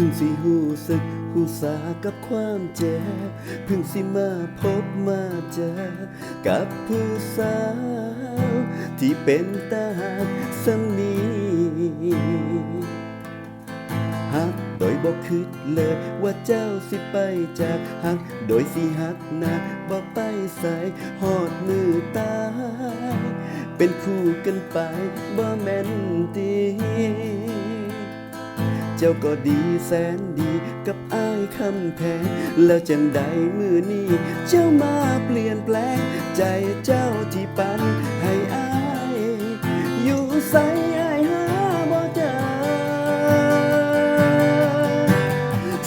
พึ่งสิหูสึกหูสากับความเจ็บพึ่งสิมาพบมาเจอ กับผู้สาว ที่เป็นตาหักสำนีหักโดยบอกคิดเลยว่าเจ้าสิไปจากหักโดยสิหักหนักบอกไปใส่หอดมือตายเป็นคู่กันไปบ่แม่นตี เจ้าก็ดีแสนดีกับอ้ายคำแพงแล้วจังใดมือนี้ เจ้ามาเปลี่ยนแปลง ใจเจ้าที่ปันให้อ้ายอยู่ใส่อ้ายหาบ่เจอ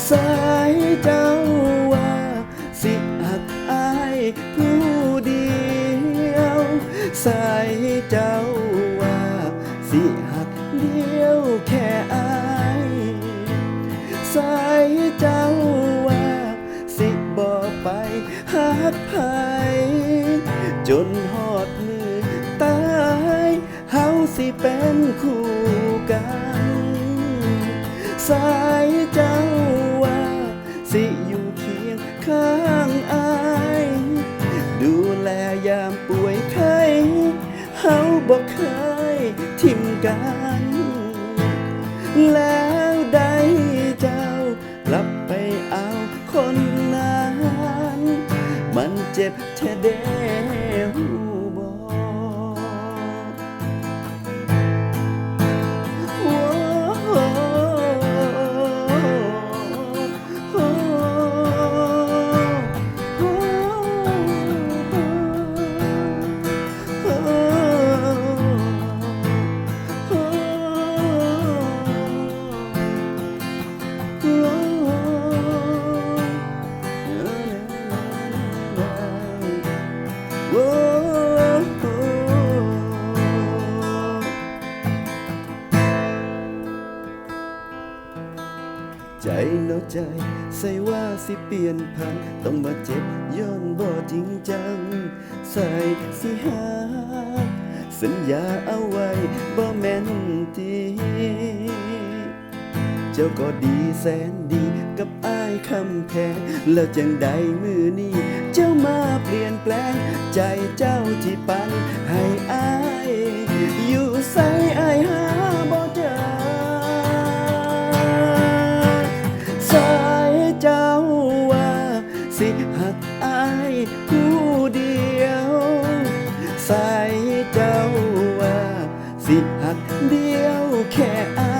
สายเจ้าว่า สิหักอายผู้เดียวสายเจ้าว่า สิหักเดียวแค่อาย สายเจ้าว่าสิบอกไปหักไผจนหอดมือตายเฮาสิเป็นคู่กัน สายเจ้าว่าสิอยู่เคียงข้างอายดูแลยามป่วยไข้เฮาบอกเคยทิมกันแล้ว เจ็บแท้เด ใจเนาะใจ ใส่ว่าสิเปลี่ยนพันต้องมาเจ็บย้อนบ่จริงจัง ใส่สิหา สัญญาเอาไว้บ่แม่นทีเจ้าก็ดีแสนดีกับอ้ายคำแพงแล้วจังใดมือนี้ เจ้ามาเปลี่ยนแปลง ใจเจ้าที่ปันให้อ้าย อยู่ใส่อ้ายหาบ่ เจ้าว่า สิหักเดียวแค่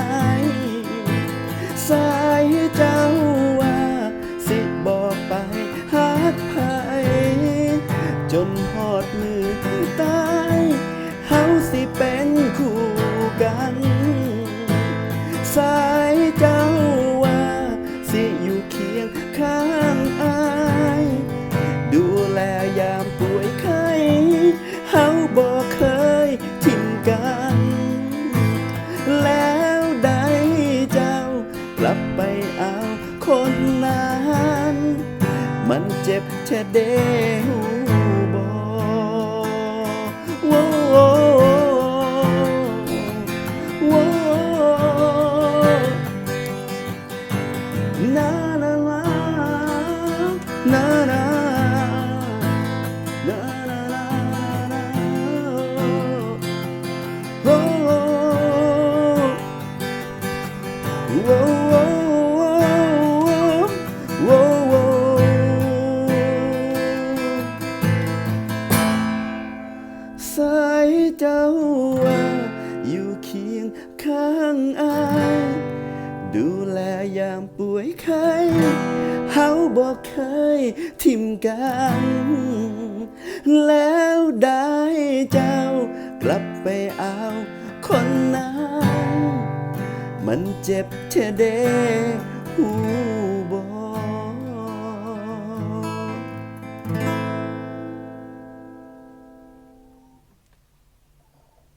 มันเจ็บแท้เด ข้างอายดูแลยามป่วยไข้เฮาบอกเคยทิมกัน แล้วได้เจ้ากลับไปเอาคนนั้นมันเจ็บเทเดหั